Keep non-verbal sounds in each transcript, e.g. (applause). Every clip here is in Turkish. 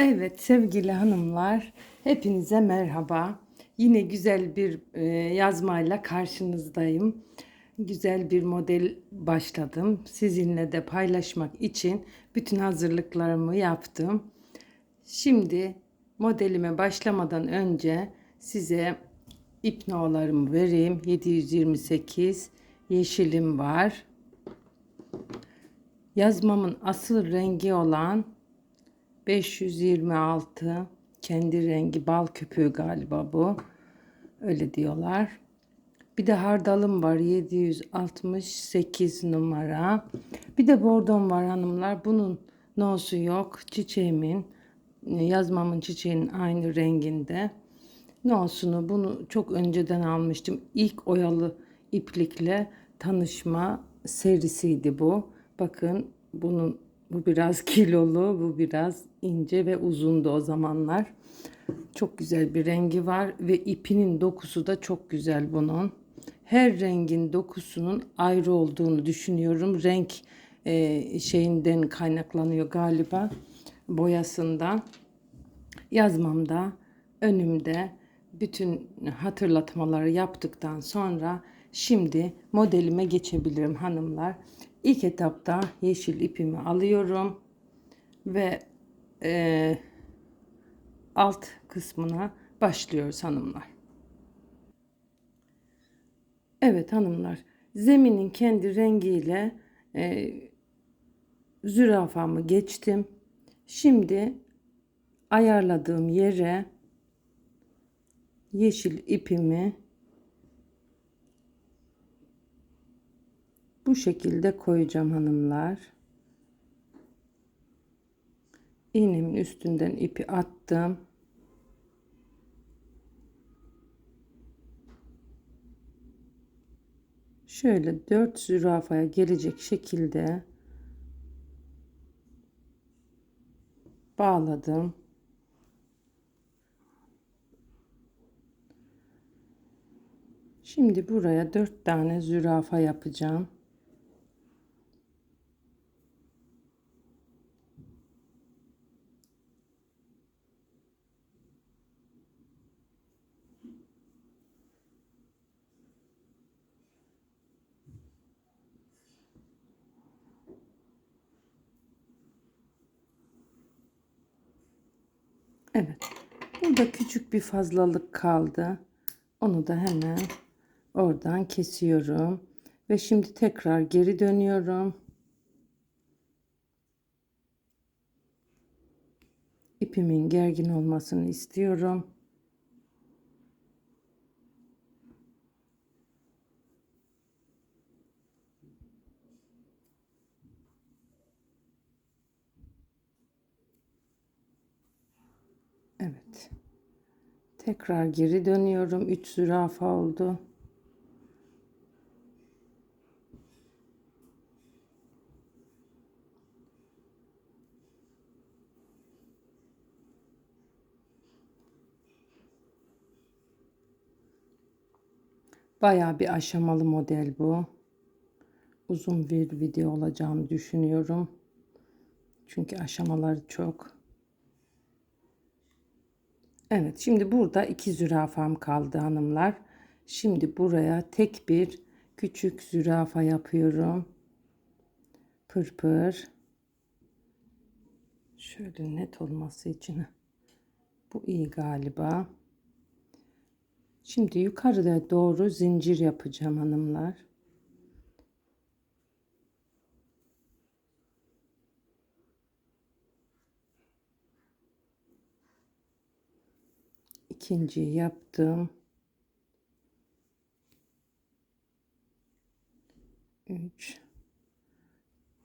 Evet sevgili hanımlar, hepinize merhaba. Yine güzel bir e, yazmayla karşınızdayım. Güzel bir model başladım. Sizinle de paylaşmak için bütün hazırlıklarımı yaptım. Şimdi modelime başlamadan önce size ip no'larımı vereyim. 728 yeşilim var. Yazmamın asıl rengi olan 526 kendi rengi bal köpüğü galiba bu. Öyle diyorlar. Bir de hardalım var 768 numara. Bir de bordom var hanımlar. Bunun nosu yok. Çiçeğimin yazmamın çiçeğinin aynı renginde. Nosunu bunu çok önceden almıştım. İlk oyalı iplikle tanışma serisiydi bu. Bakın bunun bu biraz (laughs) kilolu, bu biraz ince ve uzundu o zamanlar. Çok güzel bir rengi var ve ipinin dokusu da çok güzel bunun. Her rengin dokusunun ayrı olduğunu düşünüyorum. Renk e, şeyinden kaynaklanıyor galiba boyasından. Yazmamda önümde bütün hatırlatmaları yaptıktan sonra şimdi modelime geçebilirim hanımlar. İlk etapta yeşil ipimi alıyorum ve e, alt kısmına başlıyoruz hanımlar. Evet hanımlar zeminin kendi rengiyle e, zürafamı geçtim. Şimdi ayarladığım yere yeşil ipimi bu şekilde koyacağım hanımlar. İğnemin üstünden ipi attım. Şöyle dört zürafaya gelecek şekilde bağladım. Şimdi buraya dört tane zürafa yapacağım. Evet. Burada küçük bir fazlalık kaldı. Onu da hemen oradan kesiyorum. Ve şimdi tekrar geri dönüyorum. İpimin gergin olmasını istiyorum. Evet. Tekrar geri dönüyorum. 3 zürafa oldu. Bayağı bir aşamalı model bu. Uzun bir video olacağını düşünüyorum. Çünkü aşamaları çok. Evet şimdi burada iki zürafam kaldı hanımlar. Şimdi buraya tek bir küçük zürafa yapıyorum. Pırpır. Şöyle net olması için. Bu iyi galiba. Şimdi yukarıda doğru zincir yapacağım hanımlar. İkinciyi yaptım. 3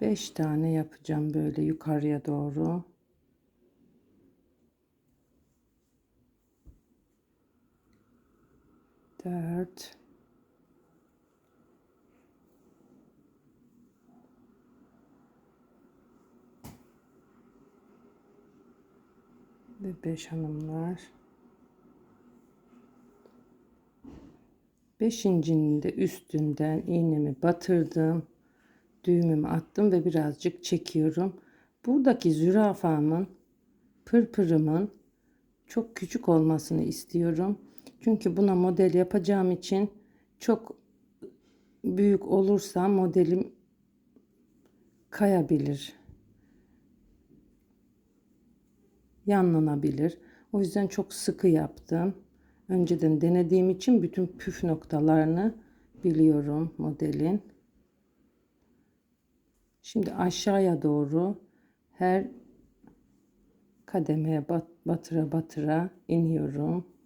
5 tane yapacağım böyle yukarıya doğru. Dört. Ve beş hanımlar. Beşincinin de üstünden iğnemi batırdım. Düğümümü attım ve birazcık çekiyorum. Buradaki zürafamın pırpırımın çok küçük olmasını istiyorum. Çünkü buna model yapacağım için çok büyük olursa modelim kayabilir. Yanlanabilir. O yüzden çok sıkı yaptım. Önceden denediğim için bütün püf noktalarını biliyorum modelin. Şimdi aşağıya doğru her kademeye bat, batıra batıra iniyorum.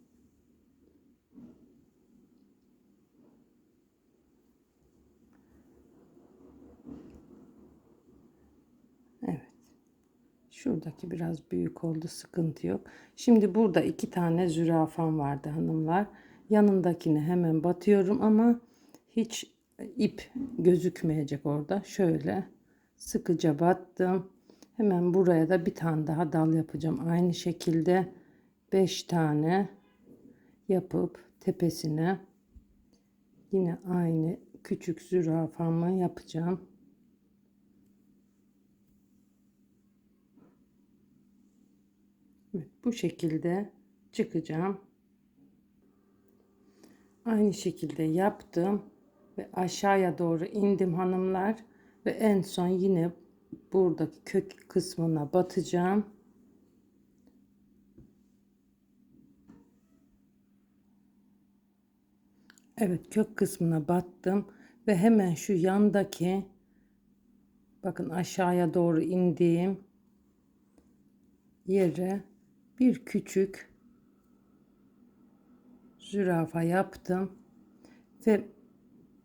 Şuradaki biraz büyük oldu. Sıkıntı yok. Şimdi burada iki tane zürafam vardı hanımlar. Yanındakini hemen batıyorum ama hiç ip gözükmeyecek orada. Şöyle sıkıca battım. Hemen buraya da bir tane daha dal yapacağım. Aynı şekilde 5 tane yapıp tepesine yine aynı küçük zürafamı yapacağım. Evet, bu şekilde çıkacağım. Aynı şekilde yaptım ve aşağıya doğru indim hanımlar ve en son yine buradaki kök kısmına batacağım. Evet kök kısmına battım ve hemen şu yandaki bakın aşağıya doğru indiğim yere bir küçük zürafa yaptım ve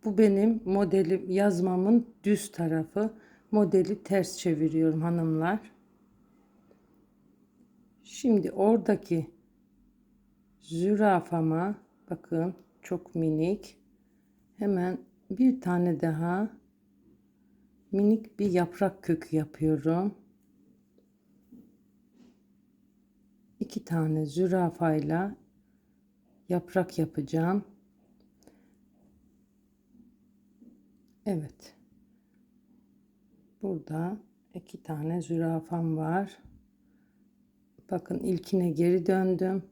bu benim modelim yazmamın düz tarafı. Modeli ters çeviriyorum hanımlar. Şimdi oradaki zürafama bakın çok minik. Hemen bir tane daha minik bir yaprak kökü yapıyorum iki tane zürafayla yaprak yapacağım. Evet. Burada iki tane zürafam var. Bakın ilkine geri döndüm.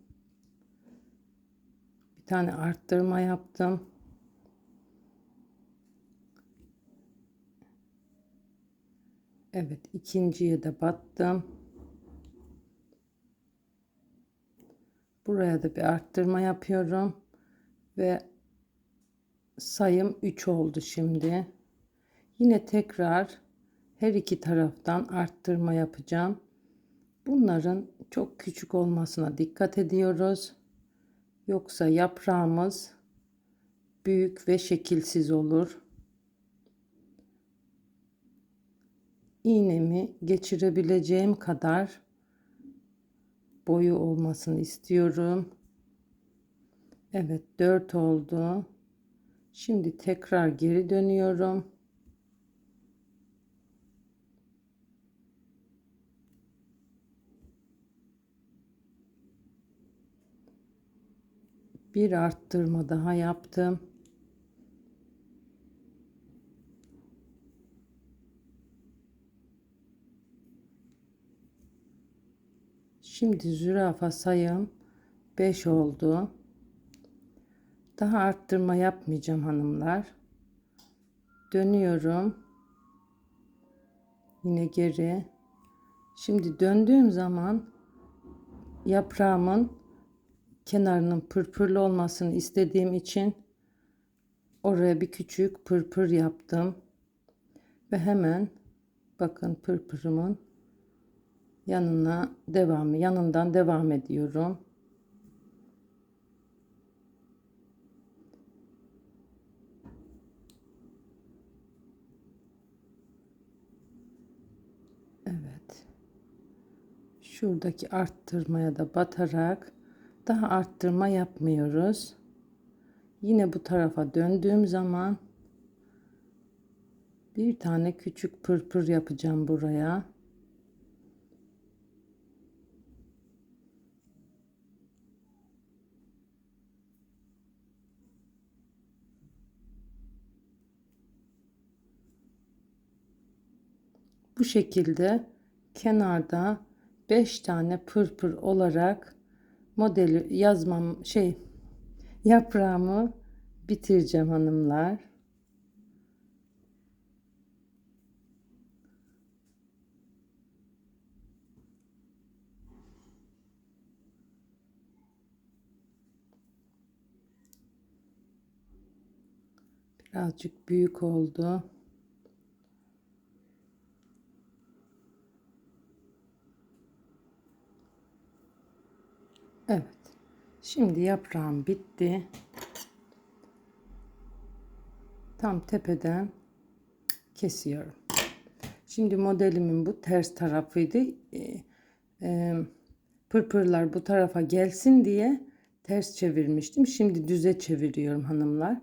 Bir tane arttırma yaptım. Evet, ikinciye de battım. Buraya da bir arttırma yapıyorum. Ve sayım 3 oldu şimdi. Yine tekrar her iki taraftan arttırma yapacağım. Bunların çok küçük olmasına dikkat ediyoruz. Yoksa yaprağımız büyük ve şekilsiz olur. İğnemi geçirebileceğim kadar boyu olmasını istiyorum. Evet 4 oldu. Şimdi tekrar geri dönüyorum. Bir arttırma daha yaptım. Şimdi zürafa sayım 5 oldu. Daha arttırma yapmayacağım hanımlar. Dönüyorum. Yine geri. Şimdi döndüğüm zaman yaprağımın kenarının pırpırlı olmasını istediğim için oraya bir küçük pırpır yaptım. Ve hemen bakın pırpırımın yanına devam yanından devam ediyorum. Evet. Şuradaki arttırmaya da batarak daha arttırma yapmıyoruz. Yine bu tarafa döndüğüm zaman bir tane küçük pırpır yapacağım buraya. Bu şekilde kenarda 5 tane pırpır olarak modeli yazmam şey yaprağımı bitireceğim hanımlar. Birazcık büyük oldu. Evet. Şimdi yaprağım bitti. Tam tepeden kesiyorum. Şimdi modelimin bu ters tarafıydı. Ee, e, pırpırlar bu tarafa gelsin diye ters çevirmiştim. Şimdi düze çeviriyorum hanımlar.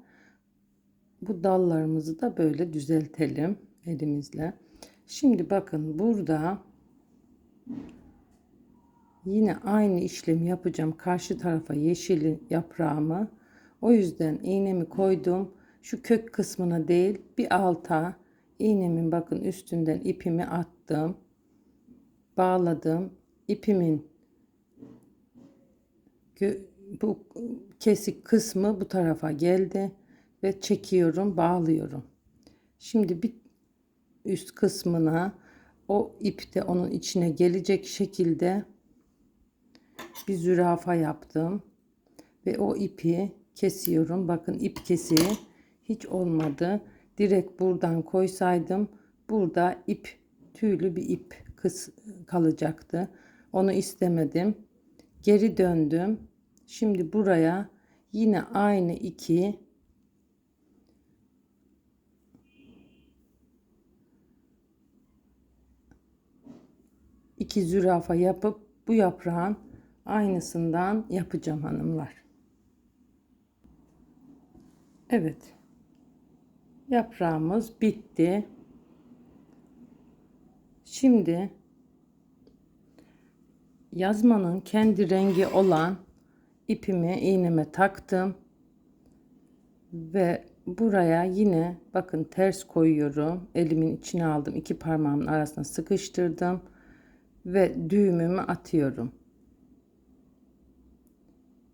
Bu dallarımızı da böyle düzeltelim elimizle. Şimdi bakın burada yine aynı işlemi yapacağım. Karşı tarafa yeşil yaprağımı. O yüzden iğnemi koydum. Şu kök kısmına değil bir alta iğnemin bakın üstünden ipimi attım. Bağladım. İpimin bu kesik kısmı bu tarafa geldi ve çekiyorum, bağlıyorum. Şimdi bir üst kısmına o ip de onun içine gelecek şekilde bir zürafa yaptım ve o ipi kesiyorum. Bakın ip kesiği hiç olmadı. Direkt buradan koysaydım burada ip tüylü bir ip kıs kalacaktı. Onu istemedim. Geri döndüm. Şimdi buraya yine aynı iki iki zürafa yapıp bu yaprağın aynısından yapacağım hanımlar. Evet. Yaprağımız bitti. Şimdi yazmanın kendi rengi olan ipimi iğneme taktım ve buraya yine bakın ters koyuyorum elimin içine aldım iki parmağımın arasına sıkıştırdım ve düğümümü atıyorum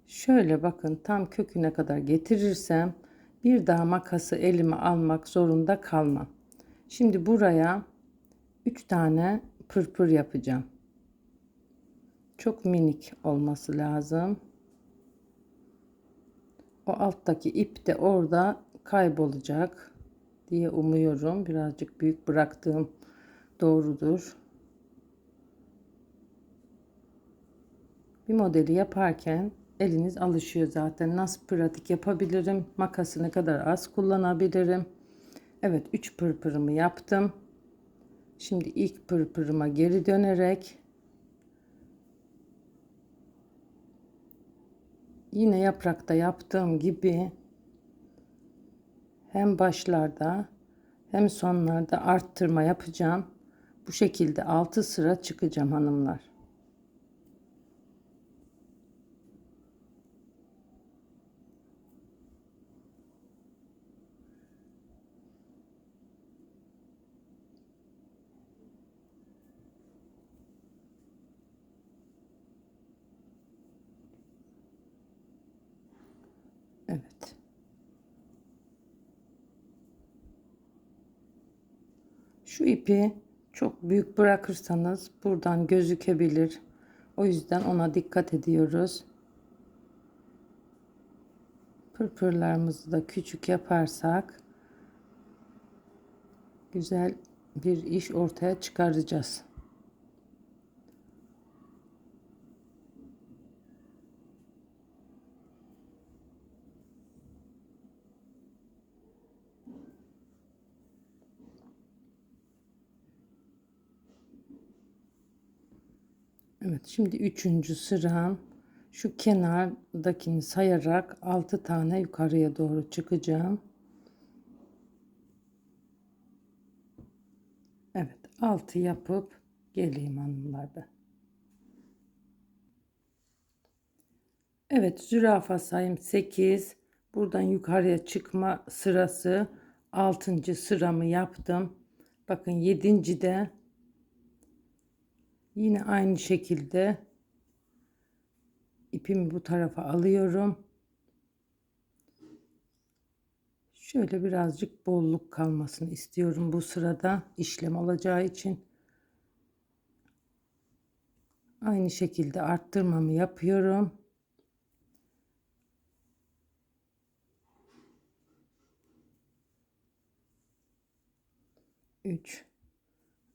şöyle bakın tam köküne kadar getirirsem bir daha makası elime almak zorunda kalmam şimdi buraya 3 tane pırpır yapacağım çok minik olması lazım o alttaki ip de orada kaybolacak diye umuyorum. Birazcık büyük bıraktığım doğrudur. Bir modeli yaparken eliniz alışıyor zaten. Nasıl pratik yapabilirim? Makası ne kadar az kullanabilirim? Evet 3 pırpırımı yaptım. Şimdi ilk pırpırıma geri dönerek yine yaprakta yaptığım gibi hem başlarda hem sonlarda arttırma yapacağım. Bu şekilde 6 sıra çıkacağım hanımlar. Evet. Şu ipi çok büyük bırakırsanız buradan gözükebilir. O yüzden ona dikkat ediyoruz. Pırpırlarımızı da küçük yaparsak güzel bir iş ortaya çıkaracağız. Evet şimdi üçüncü sıram şu kenardakini sayarak 6 tane yukarıya doğru çıkacağım. Evet 6 yapıp geleyim hanımlarda. Evet zürafa sayım 8. Buradan yukarıya çıkma sırası 6. sıramı yaptım. Bakın 7. de Yine aynı şekilde ipimi bu tarafa alıyorum. Şöyle birazcık bolluk kalmasını istiyorum bu sırada işlem olacağı için. Aynı şekilde arttırmamı yapıyorum. Üç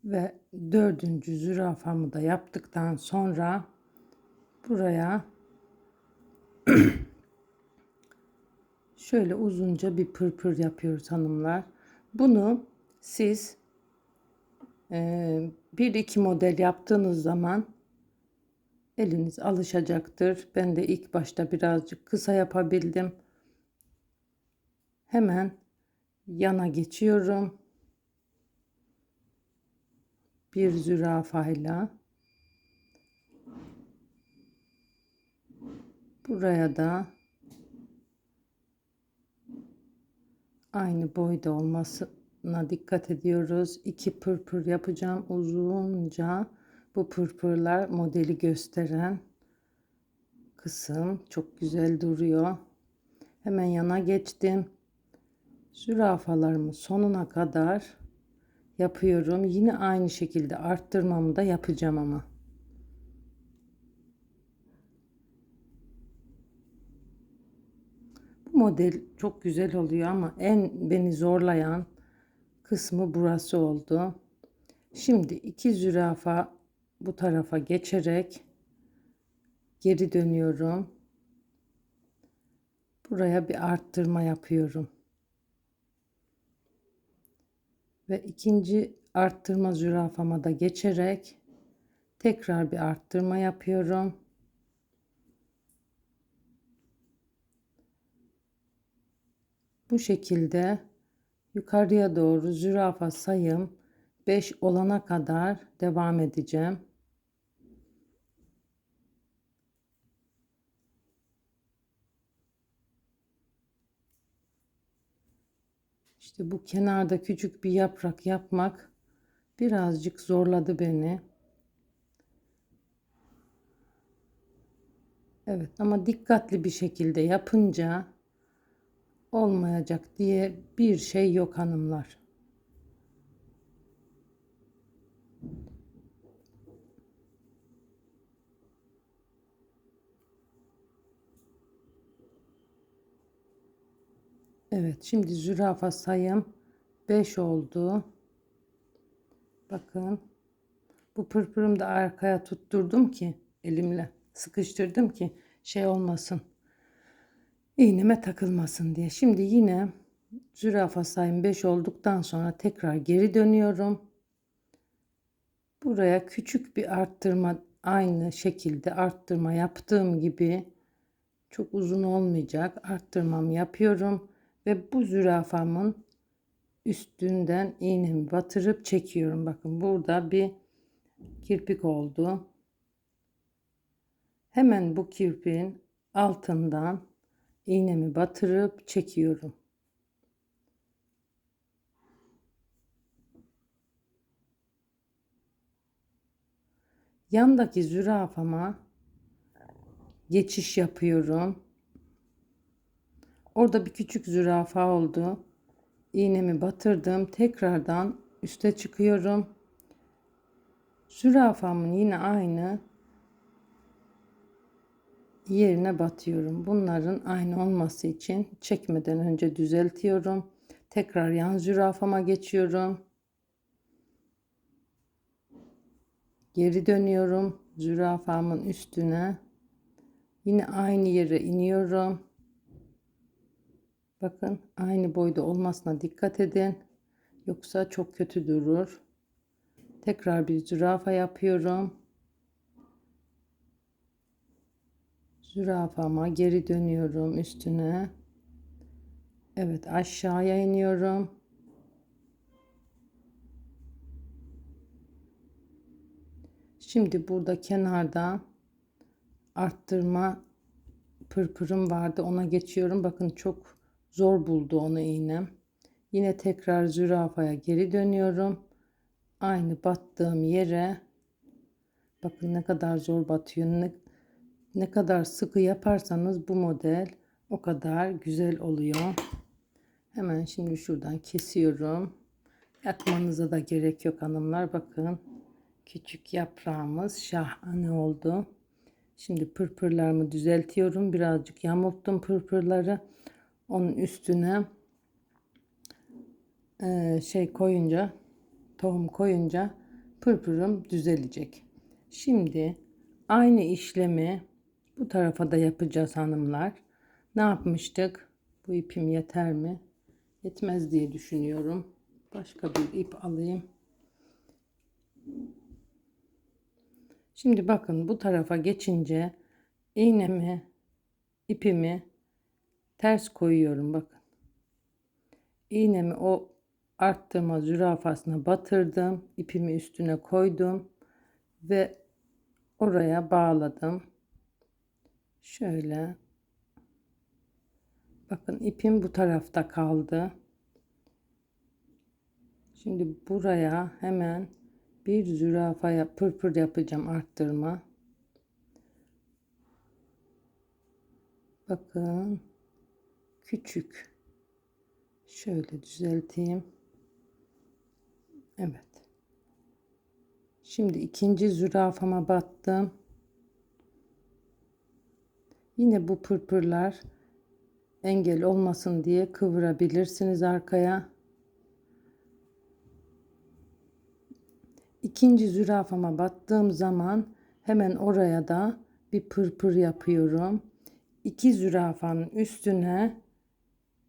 ve dördüncü zürafamı da yaptıktan sonra buraya (clears throat) şöyle uzunca bir pırpır yapıyoruz hanımlar. Bunu siz e, bir iki model yaptığınız zaman eliniz alışacaktır. Ben de ilk başta birazcık kısa yapabildim. Hemen yana geçiyorum. Bir zürafayla buraya da aynı boyda olmasına dikkat ediyoruz. İki pırpır yapacağım uzunca. Bu pırpırlar modeli gösteren kısım çok güzel duruyor. Hemen yana geçtim. Zürafalarımı sonuna kadar yapıyorum. Yine aynı şekilde arttırmamı da yapacağım ama. Bu model çok güzel oluyor ama en beni zorlayan kısmı burası oldu. Şimdi iki zürafa bu tarafa geçerek geri dönüyorum. Buraya bir arttırma yapıyorum. Ve ikinci arttırma zürafama da geçerek tekrar bir arttırma yapıyorum. Bu şekilde yukarıya doğru zürafa sayım 5 olana kadar devam edeceğim. İşte bu kenarda küçük bir yaprak yapmak birazcık zorladı beni. Evet ama dikkatli bir şekilde yapınca olmayacak diye bir şey yok hanımlar. Evet şimdi zürafa sayım 5 oldu. Bakın. Bu pırpırımı da arkaya tutturdum ki elimle sıkıştırdım ki şey olmasın. İğneme takılmasın diye. Şimdi yine zürafa sayım 5 olduktan sonra tekrar geri dönüyorum. Buraya küçük bir arttırma aynı şekilde arttırma yaptığım gibi çok uzun olmayacak arttırmamı yapıyorum ve bu zürafamın üstünden iğnemi batırıp çekiyorum. Bakın burada bir kirpik oldu. Hemen bu kirpiğin altından iğnemi batırıp çekiyorum. Yandaki zürafama geçiş yapıyorum. Orada bir küçük zürafa oldu. İğnemi batırdım. Tekrardan üste çıkıyorum. Zürafamın yine aynı yerine batıyorum. Bunların aynı olması için çekmeden önce düzeltiyorum. Tekrar yan zürafama geçiyorum. Geri dönüyorum zürafamın üstüne. Yine aynı yere iniyorum. Bakın aynı boyda olmasına dikkat edin. Yoksa çok kötü durur. Tekrar bir zürafa yapıyorum. Zürafama geri dönüyorum üstüne. Evet aşağıya iniyorum. Şimdi burada kenarda arttırma pırpırım vardı. Ona geçiyorum. Bakın çok Zor buldu onu iğnem. Yine tekrar zürafaya geri dönüyorum. Aynı battığım yere Bakın ne kadar zor batıyor. Ne, ne kadar sıkı yaparsanız bu model o kadar güzel oluyor. Hemen şimdi şuradan kesiyorum. Yakmanıza da gerek yok hanımlar. Bakın küçük yaprağımız şahane oldu. Şimdi pırpırlarımı düzeltiyorum. Birazcık yamulttum pırpırları. Onun üstüne eee, şey koyunca tohum koyunca pırpırım düzelecek. Şimdi aynı işlemi bu tarafa da yapacağız hanımlar. Ne yapmıştık? Bu ipim yeter mi? Yetmez diye düşünüyorum. Başka bir ip alayım. Şimdi bakın bu tarafa geçince iğnemi, ipimi ters koyuyorum bakın. İğnemi o arttırma zürafasına batırdım. ipimi üstüne koydum ve oraya bağladım. Şöyle. Bakın ipim bu tarafta kaldı. Şimdi buraya hemen bir zürafa yap, pırpır yapacağım arttırma. Bakın küçük. Şöyle düzelteyim. Evet. Şimdi ikinci zürafama battım. Yine bu pırpırlar engel olmasın diye kıvırabilirsiniz arkaya. İkinci zürafama battığım zaman hemen oraya da bir pırpır yapıyorum. İki zürafanın üstüne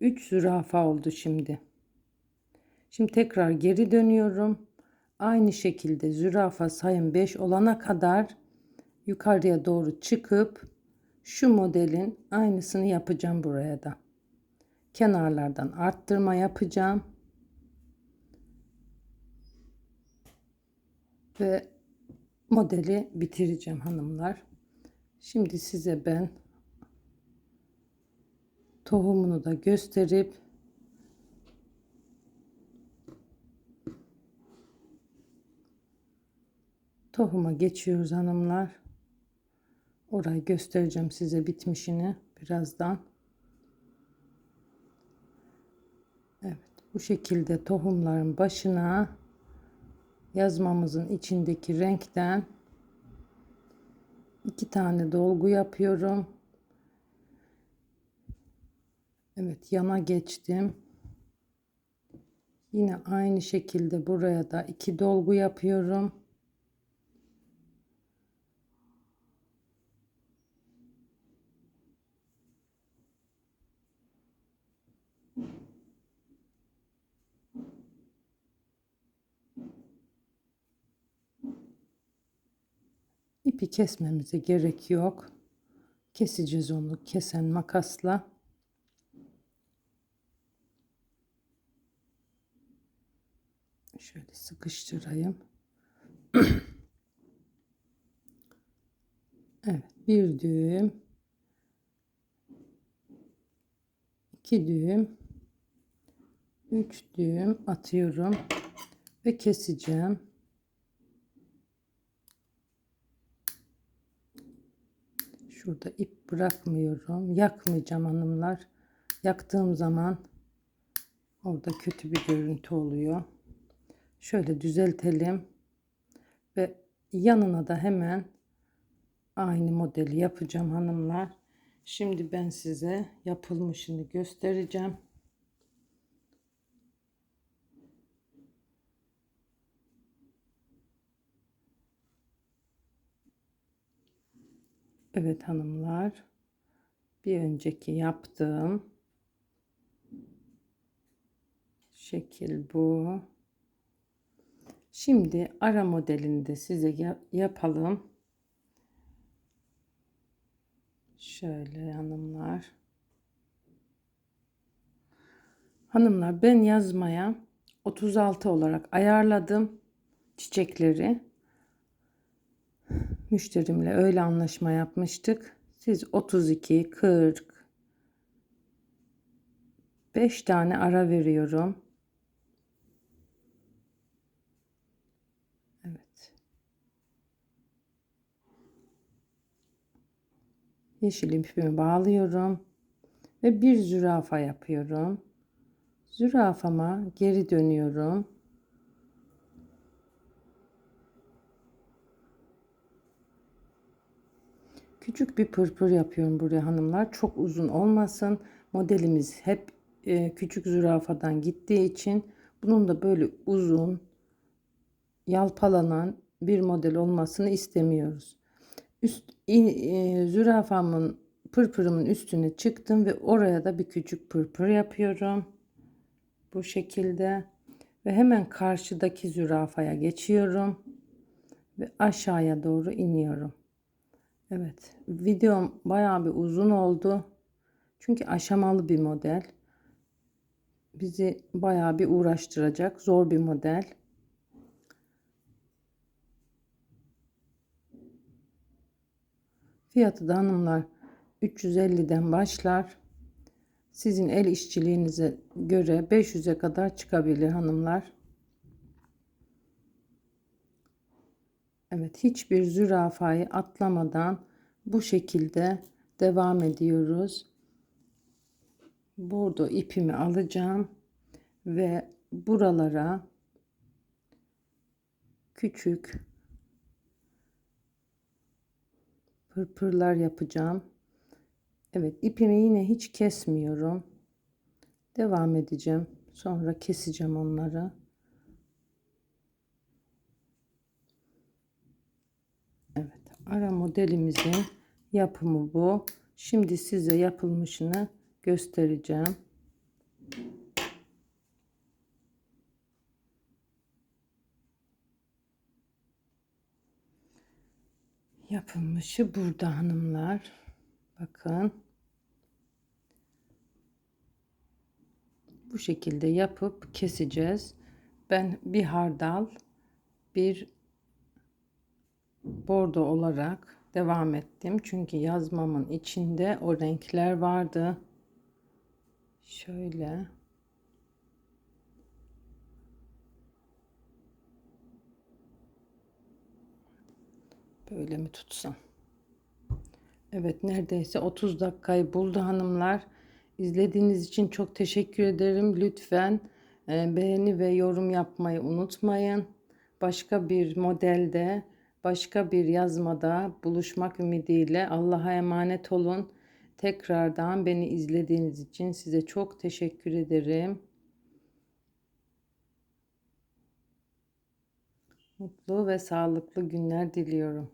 üç zürafa oldu şimdi. Şimdi tekrar geri dönüyorum. Aynı şekilde zürafa sayım 5 olana kadar yukarıya doğru çıkıp şu modelin aynısını yapacağım buraya da. Kenarlardan arttırma yapacağım. Ve modeli bitireceğim hanımlar. Şimdi size ben tohumunu da gösterip tohuma geçiyoruz hanımlar. Orayı göstereceğim size bitmişini birazdan. Evet bu şekilde tohumların başına yazmamızın içindeki renkten iki tane dolgu yapıyorum. Evet yana geçtim. Yine aynı şekilde buraya da iki dolgu yapıyorum. İpi kesmemize gerek yok. Keseceğiz onu kesen makasla. Şöyle sıkıştırayım. (clears throat) evet, bir düğüm, iki düğüm, üç düğüm atıyorum ve keseceğim. Şurada ip bırakmıyorum. Yakmayacağım hanımlar. Yaktığım zaman orada kötü bir görüntü oluyor. Şöyle düzeltelim. Ve yanına da hemen aynı modeli yapacağım hanımlar. Şimdi ben size yapılmışını göstereceğim. Evet hanımlar. Bir önceki yaptığım şekil bu. Şimdi ara modelini de size yapalım. Şöyle hanımlar. Hanımlar ben yazmaya 36 olarak ayarladım çiçekleri. Müşterimle öyle anlaşma yapmıştık. Siz 32, 40, 5 tane ara veriyorum. Evet. Yeşil ipimi bağlıyorum ve bir zürafa yapıyorum. Zürafama geri dönüyorum. Küçük bir pırpır yapıyorum buraya hanımlar. Çok uzun olmasın. Modelimiz hep e, küçük zürafadan gittiği için bunun da böyle uzun yalpalanan bir model olmasını istemiyoruz. Üst, e, zürafamın pırpırımın üstüne çıktım ve oraya da bir küçük pırpır yapıyorum. Bu şekilde ve hemen karşıdaki zürafaya geçiyorum ve aşağıya doğru iniyorum. Evet, videom bayağı bir uzun oldu. Çünkü aşamalı bir model. Bizi bayağı bir uğraştıracak zor bir model. Fiyatı da hanımlar 350'den başlar. Sizin el işçiliğinize göre 500'e kadar çıkabilir hanımlar. Evet hiçbir zürafayı atlamadan bu şekilde devam ediyoruz. Bordo ipimi alacağım ve buralara küçük pırpırlar yapacağım. Evet ipimi yine hiç kesmiyorum. Devam edeceğim. Sonra keseceğim onları. Evet ara modelimizin yapımı bu. Şimdi size yapılmışını göstereceğim. Yapılmışı burada hanımlar. Bakın. Bu şekilde yapıp keseceğiz. Ben bir hardal, bir bordo olarak devam ettim. Çünkü yazmamın içinde o renkler vardı. Şöyle. Böyle mi tutsam? Evet neredeyse 30 dakikayı buldu hanımlar. İzlediğiniz için çok teşekkür ederim. Lütfen e, beğeni ve yorum yapmayı unutmayın. Başka bir modelde, başka bir yazmada buluşmak ümidiyle Allah'a emanet olun. Tekrardan beni izlediğiniz için size çok teşekkür ederim. Mutlu ve sağlıklı günler diliyorum.